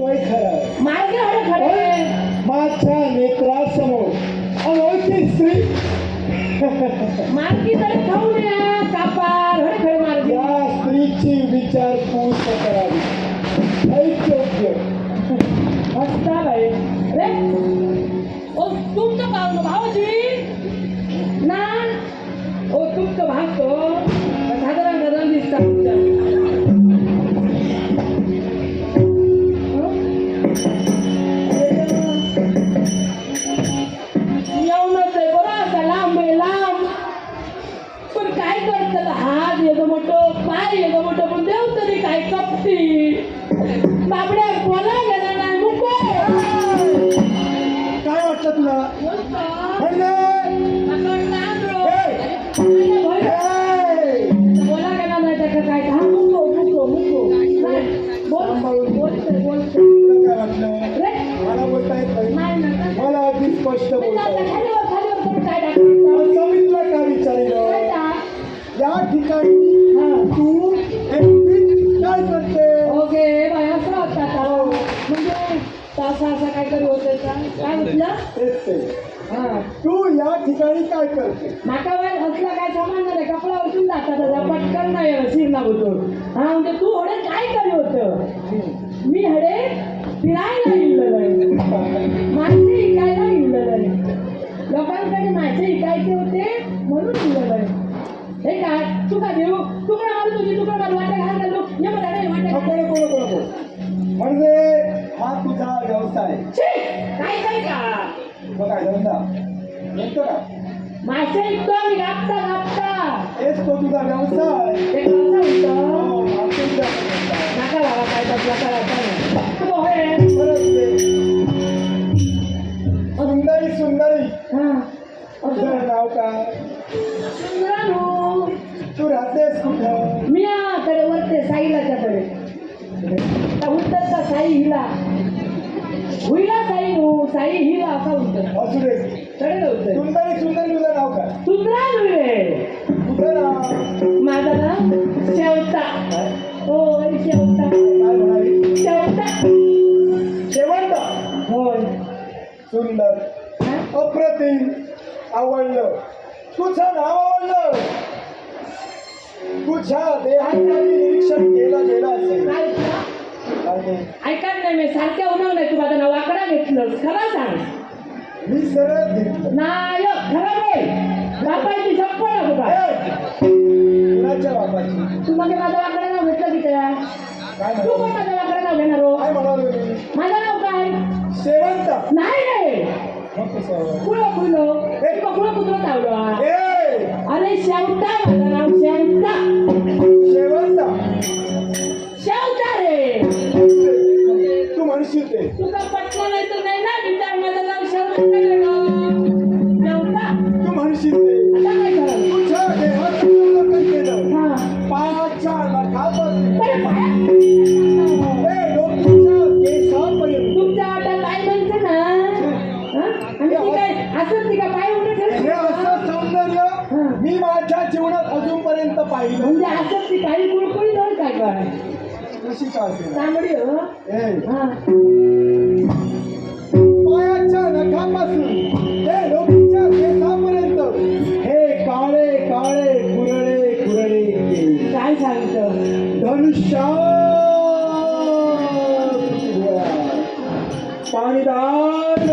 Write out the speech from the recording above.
तोय खरं मार्ग हडे खडे माझ्या नेत्रासमोर अनोळखी स्त्री मार्गी तरी खाऊ अगदी स्पष्ट मी बोलता आता येत खालीवर खालीवर करून काय का काय विचारलं? या ठिकाणी हा. तू एकटीच काय करते? ओके बाय असं होतं आता. म्हणजे तासा असा काहीतरी होतं का? काय म्हटलं? तेच ते. हा. तू या ठिकाणी काय करते? माका वेळ असला काय सामान नाही कपड्यावरतून जातात आता पटकन नाही शिरला होतो. हा म्हणजे तू हडे काय करी होतं? मी हडे फिरायला म्हणजे हा तुझा व्यवसाय. छी! काय काय का? मग काय धंदा नेमकं का? मासे इकतो मी गापता गापता. हेच तो तुझा व्यवसाय. ते कसं होतं. हो, आमच्या तुझा व्यवसाय. नका बाबा काय बसला करायचा तू होय खरंच ते. सुंदरी सुंदरी. हा. तुझं नाव काय? सुंदरानो. तू राहतेस कुठं? मी कडे वरते साईलाच्याकडे उत्तरचा साई हिला. हुईला साई नो साई हिला असा उत्तर. असू दे कडे नव्हतं सुंदरी सुंदरी तुझं नाव काय? सुंदरानो रे तुझं नाव? माझं नाव शेवता हो अरे शेवता काय म्हणाली? शेवता शेवंत होय. सुंदर. हा? अप्रतिम. आवडलं. तुझं नाव आवडलं. तुझ्या देहाचं निरीक्षण केलं गेलं असेल. काय? ऐका नाही मी सारख्या उन्हाव नाही तू माझा नाव वाकडा घेतलं खरं सांग. मी सरळ घेतलं. नाही खरं बोल. बापाची ए! कुणाच्या बापाची? तू म्हणजे माझं वाकडं नाव घेतलं की त्या? तू पण माझं वाकडं नाव घेणार हो? माझं नाव काय? शेवंत. नाही कसं कुळो कुळो? कुळो कुत्रो चावलो. अरे शेवटा तुमच्या वाट्यात काय म्हणते ना? हा? आणि ती काय असं ती का पाय उठे हे ठेवते? असं सौंदर्य मी माझ्या जीवनात अजूनपर्यंत पाहिलं. म्हणजे असं ती काही कुळकुळी जाऊन काय काय कशी का असेल? तांबडी हो. 굿샷! 좋아. 빵이다!